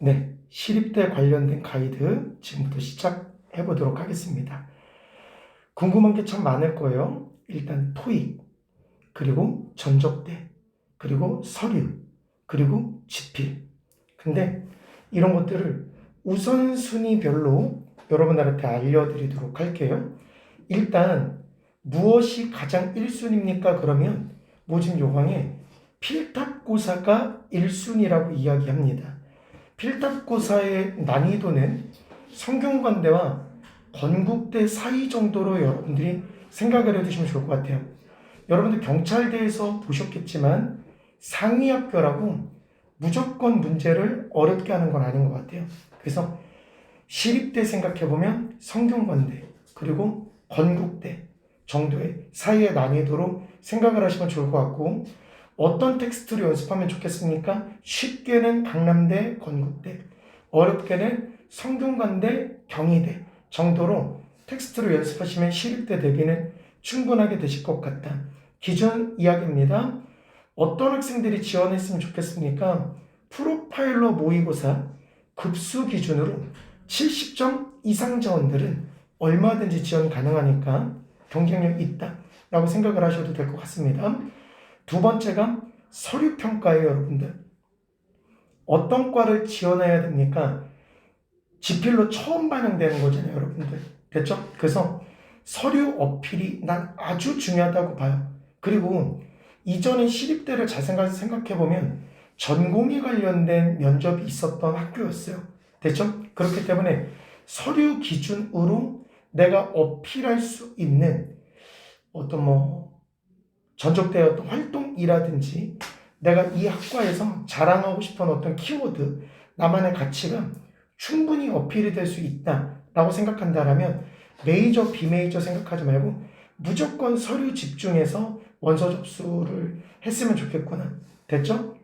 네, 시립대 관련된 가이드 지금부터 시작해 보도록 하겠습니다. 궁금한 게 참 많을 거예요. 일단 토익, 그리고 전적대, 그리고 서류, 그리고 지필. 근데 이런 것들을 우선순위별로 여러분들한테 알려드리도록 할게요. 일단 무엇이 가장 1순위입니까? 그러면 모집 요강에 필탑고사가 1순위라고 이야기합니다. 필탑고사의 난이도는 성균관대와 건국대 사이 정도로 여러분들이 생각을 해두시면 좋을 것 같아요. 여러분들 경찰대에서 보셨겠지만 상위학교라고 무조건 문제를 어렵게 하는 건 아닌 것 같아요. 그래서 시립대 생각해보면 성균관대 그리고 건국대 정도의 사이의 난이도로 생각을 하시면 좋을 것 같고 어떤 텍스트를 연습하면 좋겠습니까? 쉽게는 강남대, 건국대, 어렵게는 성균관대, 경희대 정도로 텍스트를 연습하시면 시립대 대비는 충분하게 되실 것 같다. 기존 이야기입니다. 어떤 학생들이 지원했으면 좋겠습니까? 프로파일러 모의고사 급수 기준으로 70점 이상 자원들은 얼마든지 지원 가능하니까 경쟁력 있다 라고 생각을 하셔도 될 것 같습니다. 두 번째가 서류 평가예요, 여러분들. 어떤 과를 지원해야 됩니까? 지필로 처음 반영되는 거잖아요, 여러분들. 됐죠? 그래서 서류 어필이 난 아주 중요하다고 봐요. 그리고 이전에 시립대를 잘 생각해 보면 전공에 관련된 면접이 있었던 학교였어요. 됐죠? 그렇기 때문에 서류 기준으로 내가 어필할 수 있는 어떤 뭐 전적대 어떤 활동 이라든지 내가 이 학과에서 자랑하고 싶은 어떤 키워드, 나만의 가치가 충분히 어필이 될 수 있다라고 생각한다라면 메이저, 비메이저 생각하지 말고 무조건 서류 집중해서 원서 접수를 했으면 좋겠구나. 됐죠?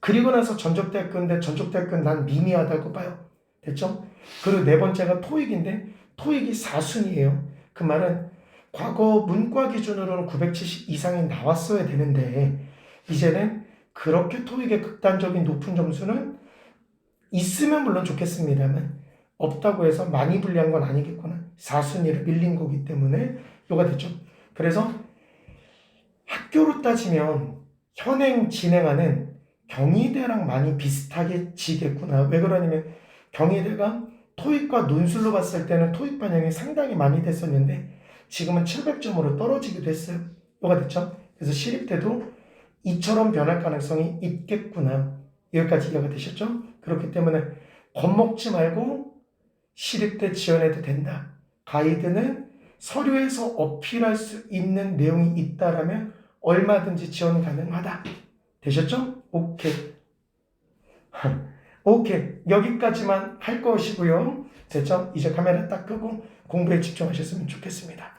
그리고 나서 전적대학교인데 전적대학교는 난 미미하다고 봐요. 됐죠? 그리고 네 번째가 토익인데 토익이 4순이에요. 그 말은 과거 문과 기준으로는 970 이상이 나왔어야 되는데 이제는 그렇게 토익의 극단적인 높은 점수는 있으면 물론 좋겠습니다만 없다고 해서 많이 불리한 건 아니겠구나. 4순위를 밀린 거기 때문에 요가 됐죠. 그래서 학교로 따지면 현행 진행하는 경희대랑 많이 비슷하게 지겠구나. 왜 그러냐면 경희대가 토익과 논술로 봤을 때는 토익 반영이 상당히 많이 됐었는데 지금은 700점으로 떨어지기도 했어요. 뭐가 됐죠? 그래서 시립대도 이처럼 변할 가능성이 있겠구나. 여기까지 이해가 되셨죠? 그렇기 때문에 겁먹지 말고 시립대 지원해도 된다. 가이드는 서류에서 어필할 수 있는 내용이 있다라면 얼마든지 지원 가능하다. 되셨죠? 오케이. 오케이. 여기까지만 할 것이고요. 됐죠? 이제 카메라 딱 끄고 공부에 집중하셨으면 좋겠습니다.